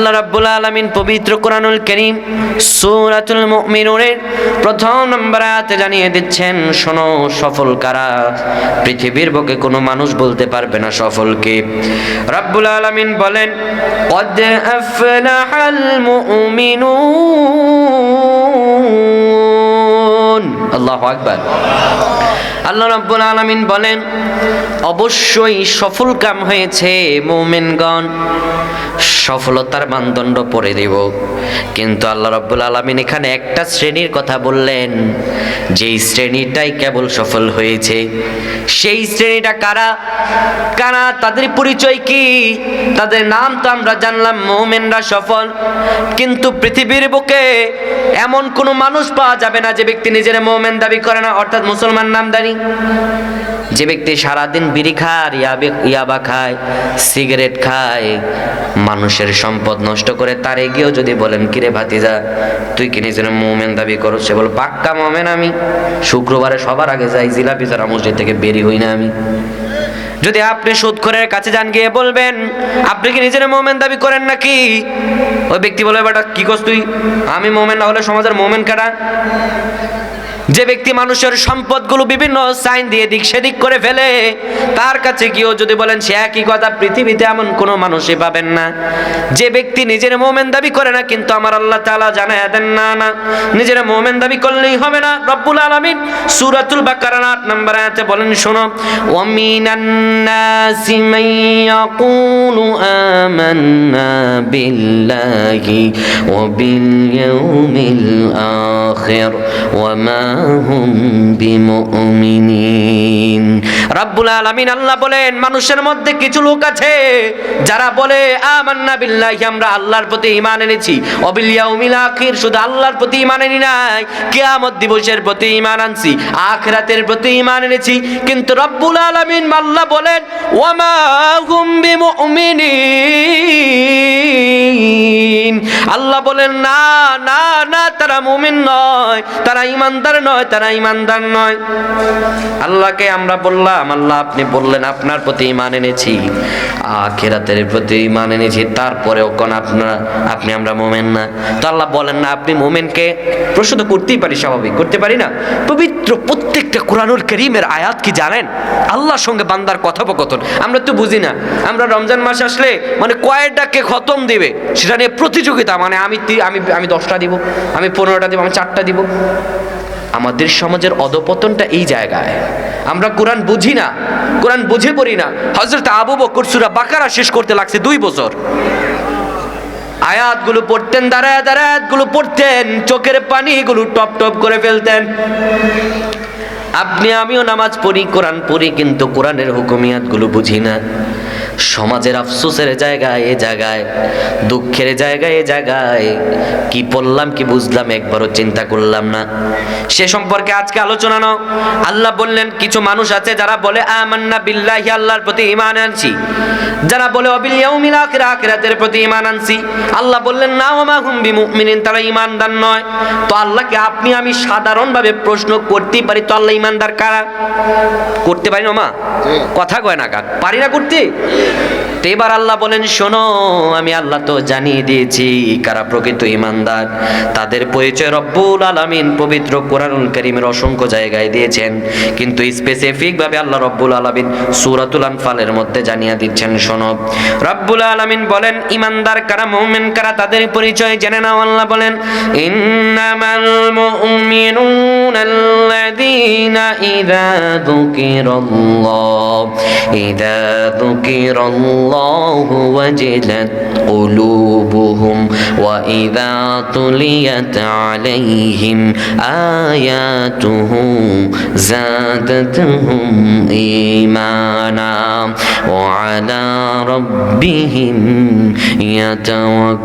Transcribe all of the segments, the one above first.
আল্লাহ রাব্বুল আলামিন পবিত্র কোরআনুল করিম সূরাতুল মুমিনুনের প্রথম নম্বর আয়াতে জানিয়ে দিচ্ছেন, শোনো সফল কারা? পৃথিবীর বুকে কোনো মানুষ বলতে পারবে না সফল কে রাব্বুল আলামিন বলেন, কদ আফলাহাল মুমিনুন। আল্লাহু আকবার। আল্লাহ রাব্বুল আলামিন বলেন, অবশ্যই সফল কাম হয়েছে মুমিনগণ। সফলতার মানদণ্ড পরে দেব। কিন্তু আল্লাহ রাব্বুল আলামিন এখানে একটা শ্রেণির কথা বললেন, যেই শ্রেণীটাই কেবল সফল হয়েছে। সেই শ্রেণীটা কারা? কারা? তাদের পরিচয় কি? তাদের নাম তো আমরা জানলাম, মোমেনরা সফল। কিন্তু পৃথিবীর বুকে এমন কোনো মানুষ পাওয়া যাবে না যে ব্যক্তি নিজের মোমেন দাবি করে না, অর্থাৎ মুসলমান নামদারি যে ব্যক্তি সারাদিন বিড়ি খায়, ইয়াবে খায়, সিগারেট খায়, মানুষের সম্পদ নষ্ট করে তার এগিয়েও যদি বলেন, কিরে ভাতিজা, তুই কি নিজের মোমেন দাবি করো সে বল, পাক্কা মোমেন আমি। শুক্রবারে সবার আগে যাই, জিলাপি যারা মসজিদ থেকে বেরি হই না আমি। যদি আপনি সুদখোরের কাছে যান, গিয়ে বলবেন, আপনি কি নিজের মোমেন দাবি করেন নাকি? ওই ব্যক্তি বলবে বেটা, কি করছ তুই? আমি মোমেন না হলে সমাজের মোমেন কারা যে ব্যক্তি মানুষের সম্পদগুলো বিভিন্ন সাইন দিয়ে দিক সেদিক করে ফেলে, তার কাছে গিয়েও যদি বলেন, সে একই কথা পৃথিবীতে এমন কোনো মানুষই পাবেন না। যে ব্যক্তি নিজের মোমেন দাবি করে না, কিন্তু আমার আল্লাহ তালা জানায়, দেন না না, নিজের মোমেন দাবি করলেই হবে না। রব্বুল আলামিন সূরাতুল বাকারার 8 নম্বর আয়াতে বলেন, শোনো ওয়ামিনান নাসি মান আমান্না বিল্লাহি ওয়া বিল ইয়াউমিল আখির। ওয়া মা হুম বিমুমিনিন রাব্বুল আলামিন আল্লাহ বলেন, মানুষের মধ্যে কিছু লোক আছে যারা বলে, আমান্না বিল্লাহি, আমরা আল্লাহর প্রতি ঈমান এনেছি। অবিল ইয়াউমিল আখির, শুধু আল্লাহর প্রতি ঈমান আনি নাই। কিয়ামত দিবসের প্রতি ঈমান আনছি, আখিরাতের প্রতি ঈমান এনেছি। কিন্তু রব্বুল আলামিন আল্লাহ বলেন, ওয়ামা হুম বিমুমিনিন। আল্লাহ বলেন, না না না, তারা মুমিন নয়। তারা ইমানদার নয়, তারা ইমানদার নয়। আল্লাহকে আমরা বললাম, আল্লাহ আপনি বললেন, আপনার প্রতি ইমান এনেছি, আখেরাতের প্রতি ইমান এনেছি, তারপরেও কোন আপনারা, আপনি আমরা মোমেন না। তো আল্লাহ বলেন, না, আপনি মোমেনকে প্রশ্ন করতেই পারি, স্বাভাবিক, করতে পারি না। পবিত্র প্রত্যেকটা কোরআনুল করিমের আয়াত কি জানেন? আল্লাহর সঙ্গে বান্দার কথোপকথন। আমরা তো বুঝি না। আমরা রমজান মাস আসলে মানে কয়েকটাকে খতম দিবে। সেটা নিয়ে প্রতিযোগিতা মানে আমি আমি আমি দশটা দিব, আমি পনেরোটা দিব, আমি চারটা দিব। আমাদের সমাজের অধপতনটা এই জায়গায়। আমরা কোরআন বুঝি না, কোরআন বুঝে পড়ি না। হজরত আবু বকর সূরা বাকারা শেষ করতে লাগছে দুই বছর। আয়াতগুলো পড়তেন, দাঁড়ায় দাঁড়ায় আয়াতগুলো পড়তেন, চোখের পানিগুলো টপ টপ করে ফেলতেন। আপনি, আমিও নামাজ পড়ি, কোরআন পড়ি, কিন্তু কোরআনের হুকুমিয়াতগুলো বুঝি না। সমাজের আফসোসের জায়গায় এ জায়গায় দুঃখের জায়গায় এ জায়গায়। কি পড়লাম কি বুঝলাম একবারও চিন্তা করলাম না। সে সম্পর্কে আজকে আলোচনা নাও। আল্লাহ বললেন কিছু মানুষ আছে যারা বলে আমান্না বিল্লাহি আল্লাহর প্রতি ঈমান আনছি। যারা বলে অবিল ইয়াউমিল আখির আখিরাতের প্রতি ঈমান আনছি। আল্লাহ বললেন না ওমা হুম বিমুমিনিন তারা ঈমানদার নয়। তো আল্লাহকে আপনি আমি সাধারণভাবে প্রশ্ন করতেই পারি তো আল্লাহ ঈমানদার কারা? করতে পারি না মা কথা কয় না কাক। পারি না করতে? এবার আল্লাহ বলেন, শোনো, আমি আল্লাহ তো জানিয়ে দিয়েছি, কারা প্রকৃত ইমানদার? তাদের পরিচয় রব্বুল আলমিন পবিত্র কোরআনুল করিমের অসংখ্য জায়গায় দিয়েছেন। কিন্তু স্পেসিফিকভাবে আল্লাহ রব্বুল আলমিন সুরাতুল আনফালের মধ্যে জানিয়ে দিচ্ছেন, শোনো। রব্বুল আলমিন বলেন, ইমানদার কারা, মোমেন কারা, তাদের পরিচয় জেনে নাও। আল্লাহ বলেন, ইন্নামাল মুমিনুনা আল্লাযীনা ইযা যুকিরাল্লাহ ইযা যুকির ذكر الله وجلت قلوبهم وإذا تليت عليهم آياته زادتهم إيمانا وعلى ربهم يتوكلون.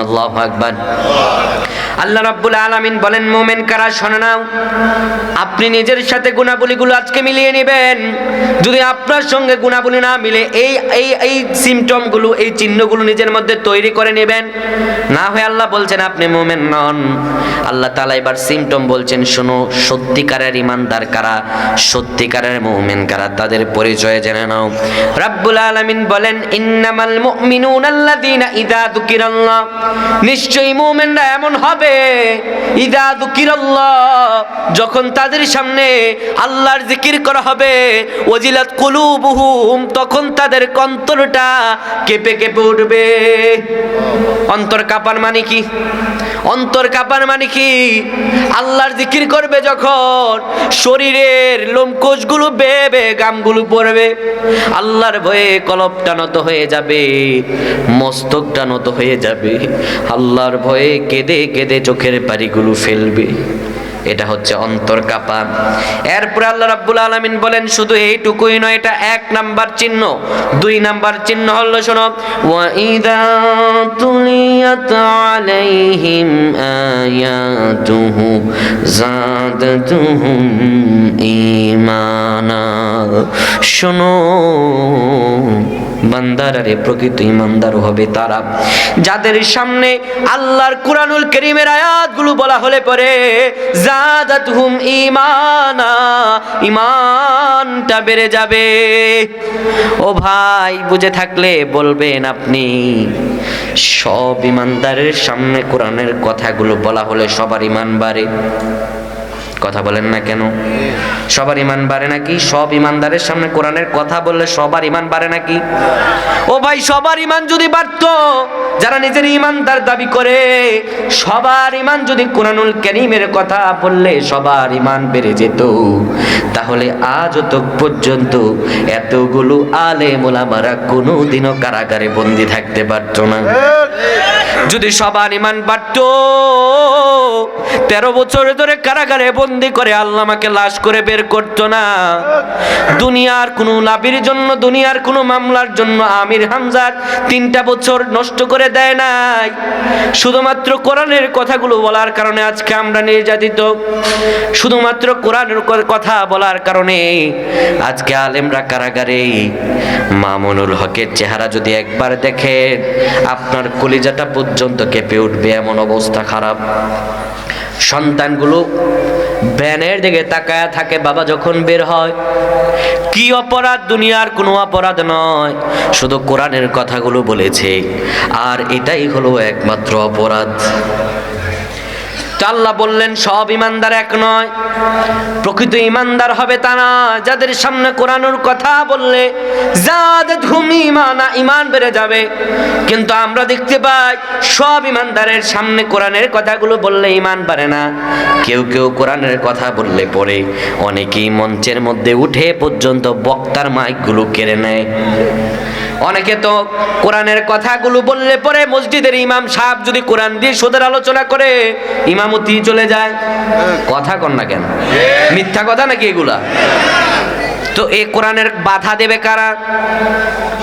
الله أكبر. আল্লাহ রাব্বুল আলামিন বলেন, মোমেন কারা, শোনে নাও। আপনি নিজের সাথে গুণাবলীগুলো আজকে মিলিয়ে নেবেন। যদি আপনার সঙ্গে গুণাবলী না মিলে, এই এই এই সিমটমগুলো এই চিহ্নগুলো নিজের মধ্যে তৈরি করে নেবেন। না হয়ে আল্লাহ বলছেন, আপনি মোমেন নন। আল্লাহ তাআলা এবার সিমটম বলছেন, শোনো, সত্যিকারের ইমানদার কারা, সত্যিকারের মুমিন কারা, তাদের পরিচয় জেনে নাও। রাব্বুল আলামিন বলেন, ইন্নামাল মুমিনুনা আল্লাযীনা ইযা যুকিরাল্লাহ। নিশ্চয়ই মুমিনরা এমন হবে যখন তাদের সামনে আল্লাহর জিকির করা হবে, ওজিলাত কুলুবুহুম তখন তাদের অন্তরটা কেঁপে কেঁপে উঠবে। অন্তর কাপার মানে কি? অন্তর কাপার মানে কি? আল্লাহর জিকির করবে যখন শরীরের লোমকোষগুলো বেয়ে বেয়ে গামগুলো পড়বে, আল্লাহর ভয়ে কলপটা নত হয়ে যাবে, মস্তকটা নত হয়ে যাবে। আল্লাহর ভয়ে কেঁদে কেঁদে চোখের পারিগুলো ফেলবে। এটা হচ্ছে অন্তর কাপা। এরপরে আল্লাহ রাব্বুল আলামিন বলেন, শুধু এইটুকুই নয়, এটা এক নাম্বার চিহ্ন। দুই নাম্বার চিহ্ন হলো, শোনো ওয়া ইদা তুলিয়াত আলাইহিম আয়াতুহু জাদাতুহুম ঈমানা। শোনো আরে প্রকৃত ইমানদার হবে তারা। যাদের সামনে আল্লাহর কুরআনুল কারীমের আয়াতগুলো বলা হলে পরে, জাদাতহুম ঈমানা ঈমানটা বেড়ে যাবে। ও ভাই, বুঝে থাকলে বলবেন আপনি, সব ইমানদারের সামনে কোরআনের কথাগুলো বলা হলে সবার ইমান বাড়ে। কথা বলেন না কেন? সবার ইমান বাড়ে নাকি? সব ইমানদারের সামনে কোরআনের কথা বললে সবার ইমান বাড়ে নাকি? ও ভাই সবার ইমান যদি বাড়তো যারা নিজের ইমানদার দাবি করে সবার ইমান যদি কোরআনুল কারীমের কথা বললে সবার ইমান বেড়ে যেত তাহলে আজ তো পর্যন্ত এতগুলো আলে মোলামারা কোনোদিনও কারাগারে বন্দি থাকতে পারতো না। যদি সবার ইমান বাড়ত তেরো বছর ধরে কারাগারে বন্দি করে আল্লাহ আমাকে লাশ করে বের করতো না। দুনিয়ার কোনো লাভের জন্য, দুনিয়ার কোনো মামলার জন্য আমির হামজার তিনটা বছর নষ্ট করে দেয় নাই। শুধুমাত্র কোরআনের কথাগুলো বলার কারণে আজকে আমরা নির্যাতিত। শুধুমাত্র কোরআনের কথা বলার কারণে আজকে আলেমরা কারাগারে। মামুনুল হকের চেহারা যদি একবার দেখেন, আপনার কলিজাটা পর্যন্ত কেঁপে উঠবে, এমন অবস্থা খারাপ। সন্তানগুলো ব্যানের দিকে তাকায় থাকে, বাবা যখন বের হয়, কি অপরাধ? দুনিয়ার কোনো অপরাধ নয়। শুধু কোরআনের কথাগুলো বলেছে। আর এটাই হলো একমাত্র অপরাধ। আল্লাহ বললেন, সব ইমানদার এক নয়। প্রকৃত ইমানদার হবে তারা যাদের সামনে কোরআনুর কথা বললে ইমান বেড়ে যাবে। কিন্তু আমরা দেখতে পাই, সব ইমানদারের সামনে কোরআনের কথাগুলো বললে ইমান পারে না। কেউ কেউ কোরআনের কথা বললে পরে অনেকেই মঞ্চের মধ্যে উঠে পর্যন্ত বক্তার মাইকগুলো কেড়ে নেয়। অনেকে তো কোরআনের কথাগুলো বললে পরে মসজিদের ইমাম সাহেব যদি কোরআন দিয়ে সোদের আলোচনা করে, ইমামতি চলে যায়। কথা কন না কেন? মিথ্যা কথা নাকি এগুলা? তো এই কোরআনের বাধা দেবে কারা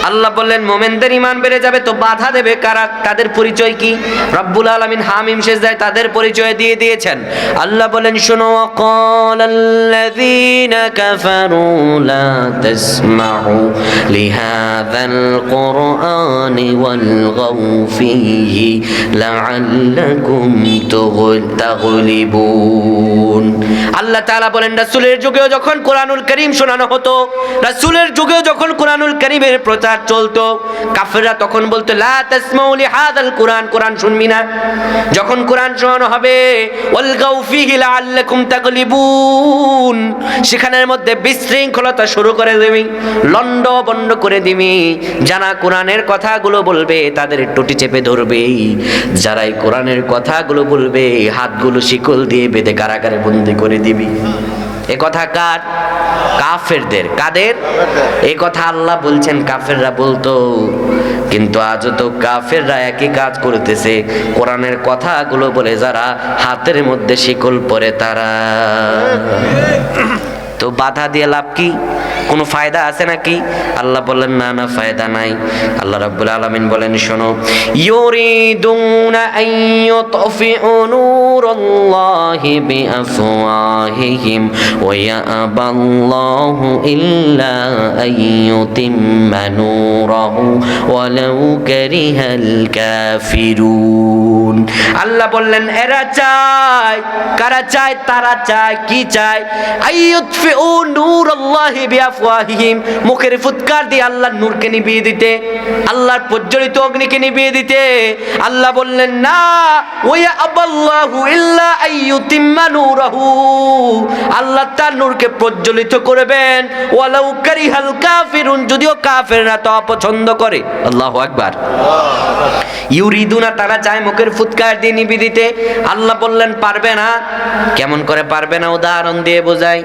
আল্লাহ বললেন মোমেনদের ইমান বেড়ে যাবে তো বাধা দেবে কারা তাদের পরিচয় কি রব্বুল আলামিন হামিম শেষ দেয় তাদের পরিচয় দিয়ে দিয়েছেন আল্লাহ বলেন শোনো قال الذين كفروا لا تسمعوا لهذا القرآن والغوا فيه لعلكم تغل- تغلبون আল্লাহ তাআলা বলেন রাসূলের যুগেও যখন কোরআনুল করিম শোনানো হতো রাসূলের যুগেও যখন কোরআনুল করিমের প্রচার চলতো, কাফেররা তখন বলতো, লা তাসমাউ লিহাদাল কোরআন। কোরআন শুনবি না। যখন কোরআন শোনানো হবে সেখানের মধ্যে বিশৃঙ্খলতা শুরু করে দিবি, লন্ড বন্ড করে দিবি। যারা কোরআনের কথাগুলো বলবে, তাদের টুটি চেপে ধরবে। যারা এই কোরআনের কথাগুলো বলবে, হাতগুলো শিকল দিয়ে বেঁধে কারাগারে বন্দি করে দিবি। এ কথা কার? কাফেরদের। কাদের? এ কথা আল্লাহ বলছেন, কাফেররা বলতো, কিন্তু আজও তো কাফেররা একই কাজ করতেছে। কোরআনের কথাগুলো বলে যারা হাতের মধ্যে শিকল পরে তারা। তো বাধা দিয়ে লাভ কি? কোনো ফায়দা আছে নাকি? আল্লাহ বললেন, না না, ফায়দা নাই। আল্লাহ রাব্বুল আলামিন বলেন, শোনো, ইউরিদুনা আন ইউতফিউ নূরাল্লাহি বিআফওয়াহিহিম ওয়া ইয়াবাল্লাহু ইল্লা আন ইউতিম্মা নূরাহু ওয়ালাউ কারিহাল কাফিরুন। আল্লাহ বললেন, এরা চায়, কারা চায়, তারা চায়, কি চায়? আইয়ুতফিউ নূরাল্লাহি বিআফওয়াহিহিম, মুখের ফুৎকার দিয়ে আল্লাহর নূরকে নিভিয়ে দিতে, আল্লাহর প্রজ্বলিত অগ্নিকে নিভিয়ে দিতে। আল্লাহ বললেন, না, ওয়া আবাল্লাহু ইল্লা আইয়ুতিম্মা নূরাহু। আল্লাহ তার নূরকে প্রজ্বলিত করবেন, ওয়ালাউ কারিহাল কাফিরুন, যদিও কাফেররা তা অপছন্দ করে। আল্লাহু আকবার। ইউরিদুনা, তারা চায় মুখের ফুৎকার দিয়ে নিবি দিতে। আল্লাহ বললেন, পারবে না। কেমন করে পারবে না, উদাহরণ দিয়ে বোঝায়